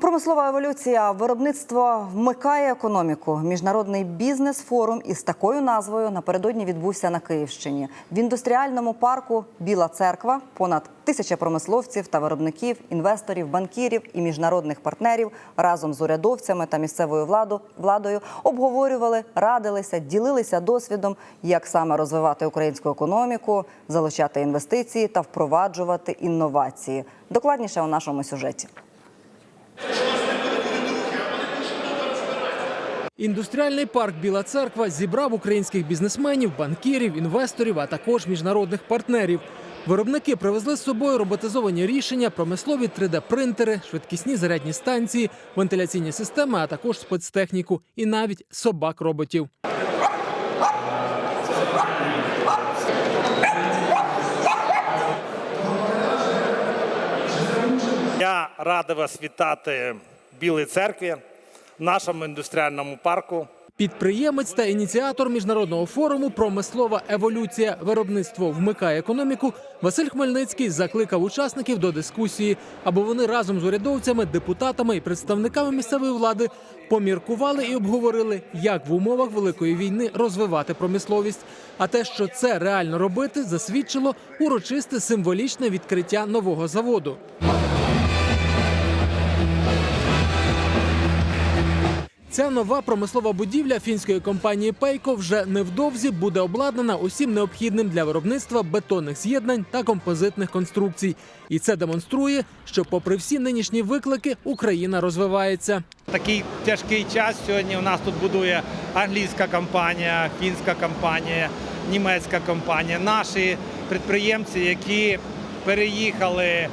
Промислова еволюція виробництво вмикає економіку. Міжнародний бізнес-форум із такою назвою напередодні відбувся на Київщині. В індустріальному парку Біла церква понад тисяча промисловців та виробників, інвесторів, банкірів і міжнародних партнерів разом з урядовцями та місцевою владою обговорювали, радилися, ділилися досвідом, як саме розвивати українську економіку, залучати інвестиції та впроваджувати інновації. Докладніше у нашому сюжеті. Індустріальний парк Біла церква зібрав українських бізнесменів, банкірів, інвесторів, а також міжнародних партнерів. Виробники привезли з собою роботизовані рішення, промислові 3D-принтери, швидкісні зарядні станції, вентиляційні системи, а також спецтехніку і навіть собак-роботів. Я радий вас вітати в Білій церкві, нашому індустріальному парку. Підприємець та ініціатор міжнародного форуму Промислова еволюція виробництво вмикає економіку. Василь Хмельницький закликав учасників до дискусії, аби вони разом з урядовцями, депутатами і представниками місцевої влади поміркували і обговорили, як в умовах великої війни розвивати промисловість. А те, що це реально робити, засвідчило урочисте символічне відкриття нового заводу. Ця нова промислова будівля фінської компанії Пейко вже невдовзі буде обладнана усім необхідним для виробництва бетонних з'єднань та композитних конструкцій. І це демонструє, що, попри всі нинішні виклики, Україна розвивається. Такий тяжкий час сьогодні у нас тут будує англійська компанія, фінська компанія, німецька компанія. Наші підприємці, які переїхали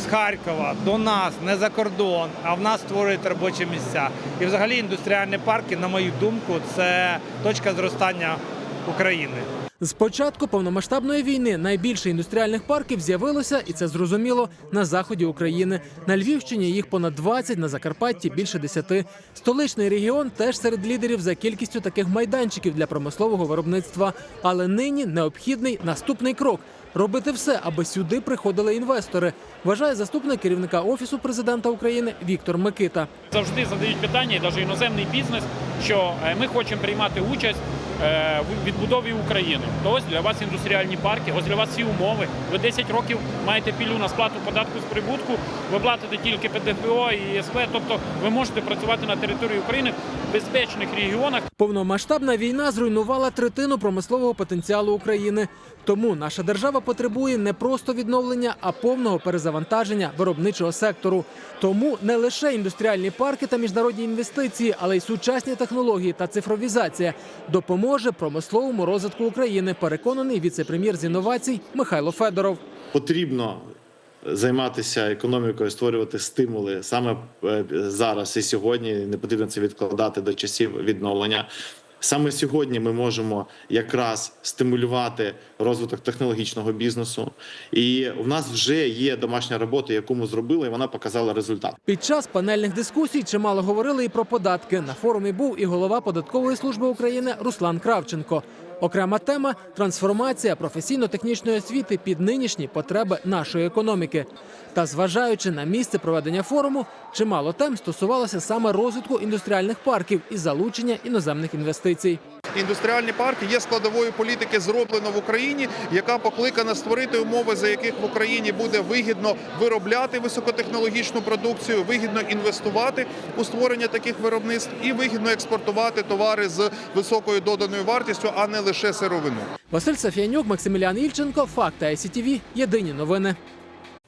з Харкова до нас, не за кордон, а в нас створюють робочі місця. І взагалі індустріальні парки, на мою думку, це точка зростання України. З початку повномасштабної війни найбільше індустріальних парків з'явилося, і це зрозуміло на заході України. На Львівщині їх понад 20, на Закарпатті більше 10. Столичний регіон теж серед лідерів за кількістю таких майданчиків для промислового виробництва. Але нині необхідний наступний крок. Робити все, аби сюди приходили інвестори, вважає заступник керівника офісу президента України Віктор Микита. завжди задають питання, і навіть іноземний бізнес, що е, ми хочемо приймати участь е, в відбудові України. То ось для вас індустріальні парки, ось для вас всі умови. Ви 10 років маєте пілю на сплату податку з прибутку, ви платите тільки ПДФО і ЄСП, тобто ви можете працювати на території України в безпечних регіонах. Повномасштабна війна зруйнувала третину промислового потенціалу України. Тому наша держава потребує не просто відновлення, а повного перезавантаження виробничого сектору. Тому не лише індустріальні парки та міжнародні інвестиції, але й сучасні технології та цифровізація допоможе промисловому розвитку України. Переконаний віце-прем'єр з інновацій Михайло Федоров. потрібно займатися економікою, створювати стимули саме е, зараз і сьогодні. Не потрібно це відкладати до часів відновлення. Саме сьогодні ми можемо якраз стимулювати розвиток технологічного бізнесу, і в нас вже є домашня робота, яку ми зробили, і вона показала результат. Під час панельних дискусій чимало говорили і про податки. На форумі був і голова податкової служби України Руслан Кравченко. Окрема тема трансформація професійно-технічної освіти під нинішні потреби нашої економіки. Та зважаючи на місце проведення форуму, чимало тем стосувалося саме розвитку індустріальних парків і залучення іноземних інвестицій. Індустріальні парки є складовою політики зроблено в Україні, яка покликана створити умови, за яких в Україні буде вигідно виробляти високотехнологічну продукцію, вигідно інвестувати у створення таких виробництв і вигідно експортувати товари з високою доданою вартістю, а не лише сировину. Василь Сафіянюк, Максимілян Ільченко, Факти ICTV. Єдині новини.